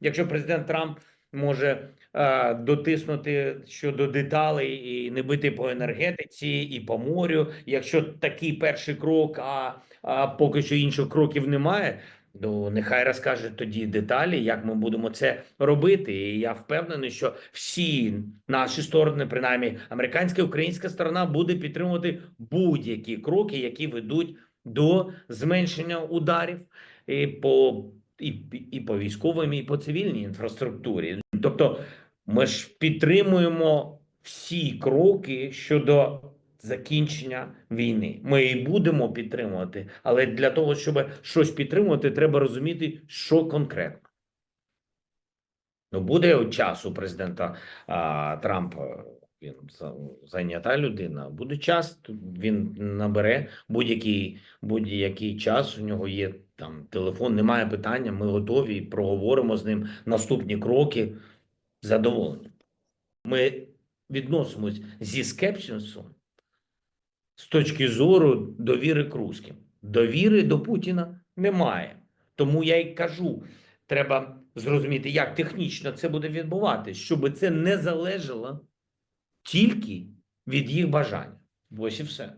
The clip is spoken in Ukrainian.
Якщо президент Трамп може е, дотиснути щодо деталей і не бити по енергетиці і по морю, якщо такий перший крок, а, а поки що інших кроків немає. Ну, нехай розкаже тоді деталі, як ми будемо це робити. І я впевнений, що всі наші сторони, принаймні американська і українська сторона, буде підтримувати будь-які кроки, які ведуть до зменшення ударів і по і, і по військовим, і по цивільній інфраструктурі. Тобто, ми ж підтримуємо всі кроки щодо закінчення війни. Ми і будемо підтримувати, але для того, щоб щось підтримувати, треба розуміти, що конкретно. Ну, буде от час у президента а, Трампа. Зайнята людина. Буде час, він набере будь-який будь-який час. У нього є там телефон, немає питання. Ми готові проговоримо з ним наступні кроки. Задоволені. Ми відносимось зі скепсисом з точки зору довіри к. Довіри до Путіна немає. Тому я й кажу, треба зрозуміти, як технічно це буде відбуватися, щоб це не залежало тільки від їх бажання. Ось і все.